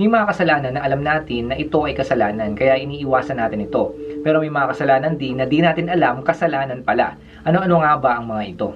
May mga kasalanan na alam natin na ito ay kasalanan, kaya iniiwasan natin ito. Pero may mga kasalanan din na di natin alam kasalanan pala. Ano-ano nga ba ang mga ito?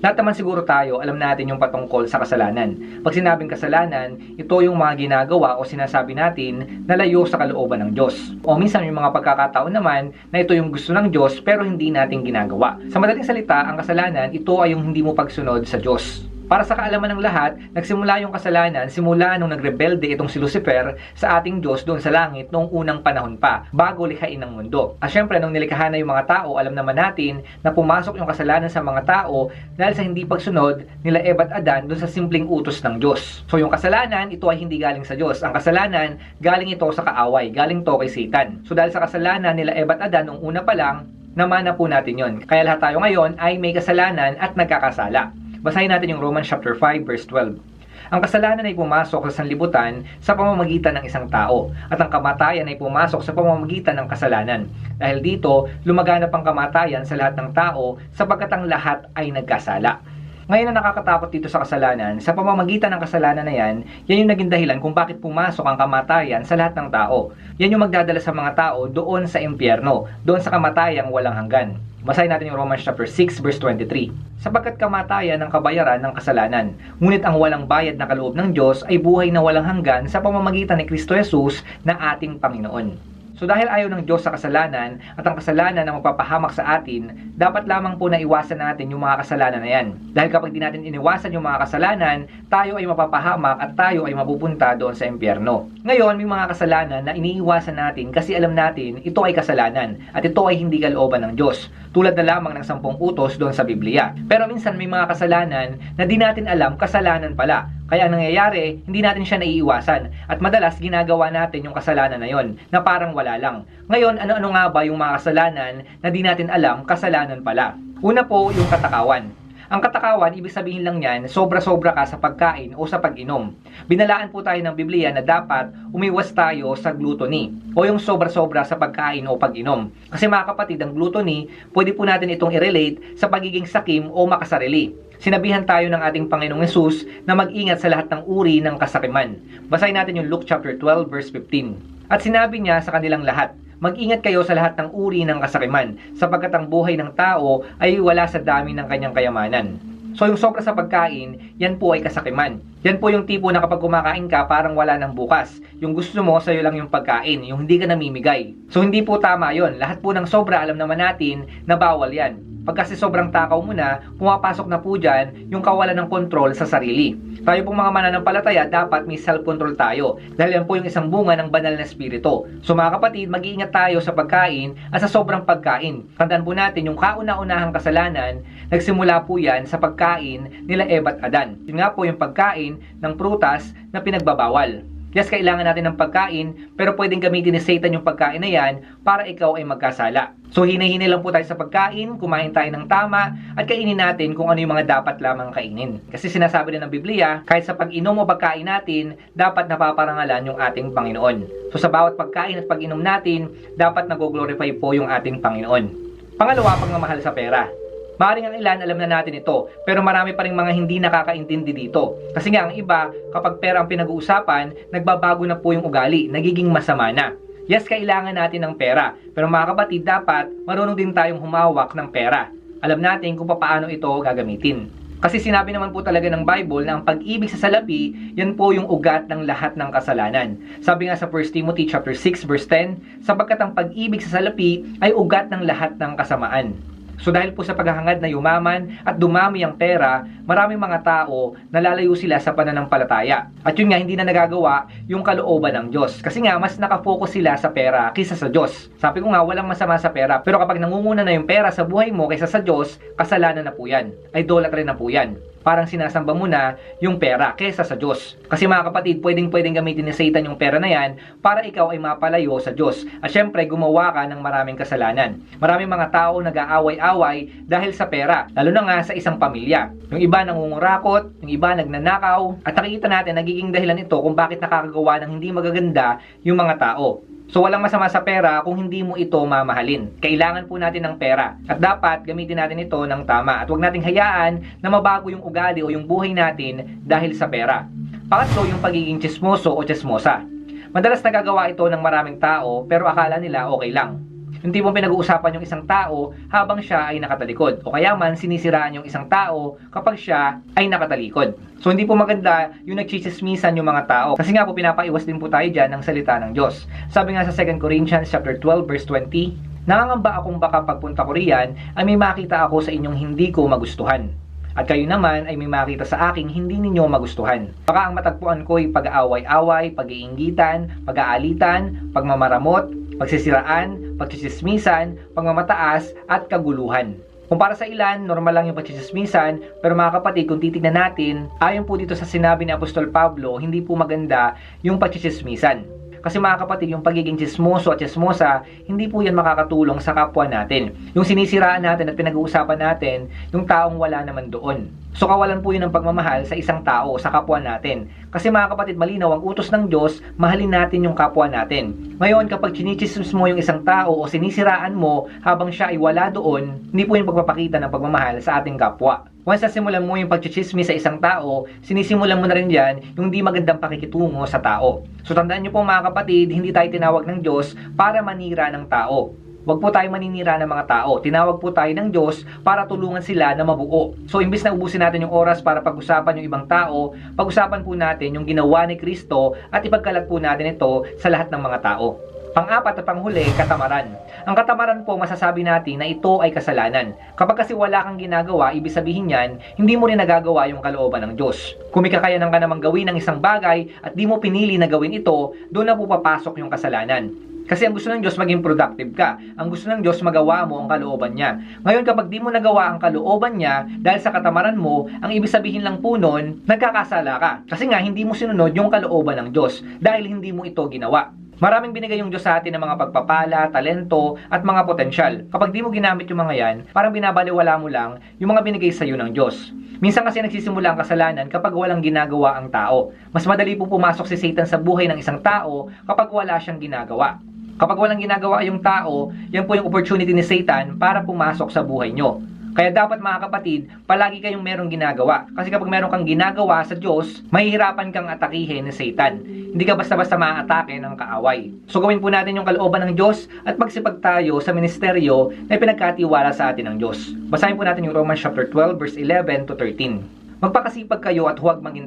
Lahat naman siguro tayo, alam natin yung patungkol sa kasalanan. Pag sinabing kasalanan, ito yung mga ginagawa o sinasabi natin na layo sa kalooban ng Diyos. O minsan may mga pagkakataon naman na ito yung gusto ng Diyos pero hindi natin ginagawa. Sa madaling salita, ang kasalanan, ito ay yung hindi mo pagsunod sa Diyos. Para sa kaalaman ng lahat, nagsimula yung kasalanan simula nung nagrebelde itong si Lucifer sa ating Diyos doon sa langit noong unang panahon pa, bago likhain ng mundo. At syempre, nung nilikhahan na yung mga tao, alam naman natin na pumasok yung kasalanan sa mga tao dahil sa hindi pagsunod nila Eva at Adan doon sa simpleng utos ng Diyos. So yung kasalanan, ito ay hindi galing sa Diyos. Ang kasalanan, galing ito sa kaaway, galing to kay Satan. So dahil sa kasalanan nila Eva at Adan noong una pa lang, namana po natin yon. Kaya lahat tayo ngayon ay may kasalanan at nagkakasala. Basahin natin yung Romans chapter 5 verse 12. Ang kasalanan ay pumasok sa sanlibutan sa pamamagitan ng isang tao at ang kamatayan ay pumasok sa pamamagitan ng kasalanan. Dahil dito, lumaganap ang kamatayan sa lahat ng tao sapagkat ang lahat ay nagkasala. Ngayon na nakakatakot dito sa kasalanan, sa pamamagitan ng kasalanan na yan, yan yung naging dahilan kung bakit pumasok ang kamatayan sa lahat ng tao. Yan yung magdadala sa mga tao doon sa impyerno, doon sa kamatayang walang hanggan. Basahin natin yung Romans chapter 6 verse 23. Sapagkat kamatayan ang kabayaran ng kasalanan, ngunit ang walang bayad na kaloob ng Diyos ay buhay na walang hanggan sa pamamagitan ni Kristo Jesus na ating Panginoon. So dahil ayaw ng Diyos sa kasalanan at ang kasalanan na magpapahamak sa atin, dapat lamang po na iwasan natin yung mga kasalanan na yan. Dahil kapag di natin iniwasan yung mga kasalanan, tayo ay mapapahamak at tayo ay mapupunta doon sa impyerno. Ngayon, may mga kasalanan na iniiwasan natin kasi alam natin ito ay kasalanan at ito ay hindi kalooban ng Diyos. Tulad na lamang ng sampung utos doon sa Biblia. Pero minsan may mga kasalanan na di natin alam kasalanan pala. Kaya ang nangyayari, hindi natin siya naiiwasan. At madalas, ginagawa natin yung kasalanan na yon na parang wala lang. Ngayon, ano-ano nga ba yung mga kasalanan na di natin alam, kasalanan pala? Una po, yung katakawan. Ang katakawan, ibig sabihin lang yan, sobra-sobra ka sa pagkain o sa pag-inom. Binalaan po tayo ng Biblia na dapat umiwas tayo sa gluttony o yung sobra-sobra sa pagkain o pag-inom. Kasi mga kapatid, ang gluttony, pwede po natin itong i-relate sa pagiging sakim o makasarili sinabihan tayo ng ating Panginoong Yesus na mag-ingat sa lahat ng uri ng kasakiman. Basahin natin yung Luke chapter 12 verse 15. At sinabi niya sa kanilang lahat, Mag-ingat kayo sa lahat ng uri ng kasakiman, sapagkat ang buhay ng tao ay wala sa dami ng kanyang kayamanan. So yung sobra sa pagkain, yan po ay kasakiman. Yan po yung tipo na kapag kumakain ka, parang wala ng bukas. Yung gusto mo, sa'yo lang yung pagkain, yung hindi ka namimigay. So hindi po tama yon. Lahat po ng sobra, alam naman natin na bawal yan. Pag kasi sobrang takaw mo na, pumapasok na po dyan yung kawalan ng kontrol sa sarili. Tayo pong mga mananampalataya, dapat may self-control tayo. Dahil yan po yung isang bunga ng banal na spirito. So mga kapatid, mag-iingat tayo sa pagkain at sa sobrang pagkain. Tandaan po natin, yung kauna-unahang kasalanan, nagsimula po yan sa pagkain nila Eva at Adan. Yun nga po yung pagkain ng prutas na pinagbabawal. Yes, kailangan natin ng pagkain, pero pwedeng gamitin ni Satan yung pagkain na yan para ikaw ay magkasala. So, hinay-hinay lang po tayo sa pagkain, kumain tayo ng tama, at kainin natin kung ano yung mga dapat lamang kainin. Kasi sinasabi din ng Biblia, kahit sa pag-inom o pagkain natin, dapat napaparangalan yung ating Panginoon. So, sa bawat pagkain at pag-inom natin, dapat nag-glorify po yung ating Panginoon. Pangalawa, pagmamahal sa pera. Maring ang ilan, alam na natin ito, pero marami pa rin mga hindi nakakaintindi dito. Kasi nga ang iba, kapag pera ang pinag-uusapan, nagbabago na po yung ugali, nagiging masama na. Yes, kailangan natin ng pera, pero mga kapatid, dapat marunong din tayong humawak ng pera. Alam natin kung paano ito gagamitin. Kasi sinabi naman po talaga ng Bible na ang pag-ibig sa salapi, yan po yung ugat ng lahat ng kasalanan. Sabi nga sa 1 Timothy chapter 6 verse 10, sapagkat ang pag-ibig sa salapi ay ugat ng lahat ng kasamaan. So dahil po sa paghahangad na yumaman at dumami ang pera, maraming mga tao nalalayo sila sa pananampalataya. At yun nga, hindi na nagagawa yung kalooban ng Diyos. Kasi nga, mas nakafocus sila sa pera kaysa sa Diyos. Sabi ko nga, walang masama sa pera. Pero kapag nangunguna na yung pera sa buhay mo kaysa sa Diyos, kasalanan na po yan. Idolatry na po yan parang sinasamba mo na yung pera kesa sa Diyos. Kasi mga kapatid, pwedeng pwedeng gamitin ni Satan yung pera na yan para ikaw ay mapalayo sa Diyos. At syempre, gumawa ka ng maraming kasalanan. Maraming mga tao nag-aaway-away dahil sa pera, lalo na nga sa isang pamilya. Yung iba nangungurakot, yung iba nagnanakaw, at nakikita natin nagiging dahilan ito kung bakit nakakagawa ng hindi magaganda yung mga tao. So walang masama sa pera kung hindi mo ito mamahalin. Kailangan po natin ng pera at dapat gamitin natin ito ng tama at huwag nating hayaan na mabago yung ugali o yung buhay natin dahil sa pera. Pangatlo, yung pagiging chismoso o chismosa. Madalas nagagawa ito ng maraming tao pero akala nila okay lang. Yung tipong pinag-uusapan yung isang tao habang siya ay nakatalikod. O kaya man sinisiraan yung isang tao kapag siya ay nakatalikod. So hindi po maganda yung nagchichismisan yung mga tao. Kasi nga po pinapaiwas din po tayo dyan ng salita ng Diyos. Sabi nga sa 2 Corinthians chapter 12 verse 20, Nangangamba akong baka pagpunta ko riyan ay may makita ako sa inyong hindi ko magustuhan. At kayo naman ay may makita sa aking hindi ninyo magustuhan. Baka ang matagpuan ko ay pag-aaway-away, pag-iinggitan, pag-aalitan, pagmamaramot, pagsisiraan, pagchichismisan, pagmamataas, at kaguluhan. Kung para sa ilan, normal lang yung pagchichismisan, pero mga kapatid, kung titignan natin, ayon po dito sa sinabi ni Apostol Pablo, hindi po maganda yung pagchichismisan. Kasi mga kapatid, yung pagiging chismoso at chismosa, hindi po yan makakatulong sa kapwa natin. Yung sinisiraan natin at pinag-uusapan natin, yung taong wala naman doon. So kawalan po yun ng pagmamahal sa isang tao, sa kapwa natin. Kasi mga kapatid, malinaw ang utos ng Diyos, mahalin natin yung kapwa natin. Ngayon, kapag chinichismis mo yung isang tao o sinisiraan mo habang siya ay wala doon, hindi po yung pagpapakita ng pagmamahal sa ating kapwa. Once na simulan mo yung pagchichismis sa isang tao, sinisimulan mo na rin yan yung di magandang pakikitungo sa tao. So tandaan nyo po mga kapatid, hindi tayo tinawag ng Diyos para manira ng tao. Huwag po tayo maninira ng mga tao. Tinawag po tayo ng Diyos para tulungan sila na mabuo. So, imbis na ubusin natin yung oras para pag-usapan yung ibang tao, pag-usapan po natin yung ginawa ni Kristo at ipagkalat po natin ito sa lahat ng mga tao. Pang-apat at panghuli, katamaran. Ang katamaran po, masasabi natin na ito ay kasalanan. Kapag kasi wala kang ginagawa, ibig sabihin yan, hindi mo rin nagagawa yung kalooban ng Diyos. Kung may kakayanan ka namang gawin ng isang bagay at di mo pinili na gawin ito, doon na po papasok yung kasalanan. Kasi ang gusto ng Diyos maging productive ka. Ang gusto ng Diyos magawa mo ang kalooban niya. Ngayon kapag di mo nagawa ang kalooban niya dahil sa katamaran mo, ang ibig sabihin lang po nun, nagkakasala ka. Kasi nga hindi mo sinunod yung kalooban ng Diyos dahil hindi mo ito ginawa. Maraming binigay yung Diyos sa atin ng mga pagpapala, talento, at mga potensyal. Kapag di mo ginamit yung mga yan, parang binabaliwala mo lang yung mga binigay sa iyo ng Diyos. Minsan kasi nagsisimula ang kasalanan kapag walang ginagawa ang tao. Mas madali po pumasok si Satan sa buhay ng isang tao kapag wala siyang ginagawa. Kapag walang ginagawa yung tao, yan po yung opportunity ni Satan para pumasok sa buhay nyo. Kaya dapat mga kapatid, palagi kayong merong ginagawa. Kasi kapag meron kang ginagawa sa Diyos, mahihirapan kang atakihin ni Satan. Hindi ka basta-basta maaatake ng kaaway. So gawin po natin yung kalooban ng Diyos at magsipag tayo sa ministeryo na pinagkatiwala sa atin ng Diyos. Basahin po natin yung Romans chapter 12 verse 11 to 13. Magpakasipag kayo at huwag maging.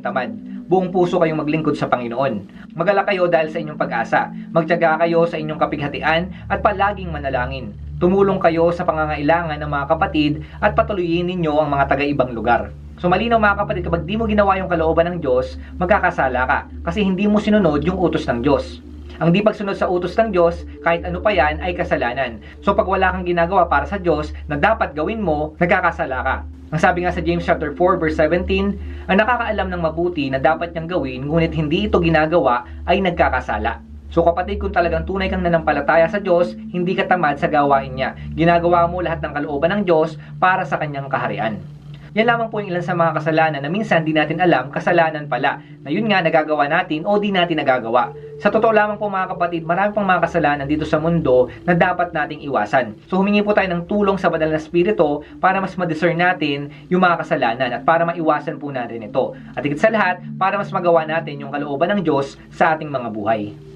Buong puso kayong maglingkod sa Panginoon. Magala kayo dahil sa inyong pag-asa. Magtiyaga kayo sa inyong kapighatian at palaging manalangin. Tumulong kayo sa pangangailangan ng mga kapatid at patuloyin ninyo ang mga taga-ibang lugar. So malinaw mga kapatid, kapag di mo ginawa yung kalooban ng Diyos, magkakasala ka. Kasi hindi mo sinunod yung utos ng Diyos. Ang di pagsunod sa utos ng Diyos, kahit ano pa yan, ay kasalanan. So pag wala kang ginagawa para sa Diyos na dapat gawin mo, nagkakasala ka. Ang sabi nga sa James chapter 4 verse 17, ang nakakaalam ng mabuti na dapat niyang gawin, ngunit hindi ito ginagawa, ay nagkakasala. So kapatid, kung talagang tunay kang nanampalataya sa Diyos, hindi ka tamad sa gawain niya. Ginagawa mo lahat ng kalooban ng Diyos para sa kanyang kaharian. Yan lamang po yung ilan sa mga kasalanan na minsan di natin alam, kasalanan pala. Na yun nga nagagawa natin o di natin nagagawa. Sa totoo lamang po mga kapatid, marami pang mga kasalanan dito sa mundo na dapat nating iwasan. So humingi po tayo ng tulong sa banal na spirito para mas ma-discern natin yung mga kasalanan at para maiwasan po natin ito. At higit sa lahat, para mas magawa natin yung kalooban ng Diyos sa ating mga buhay.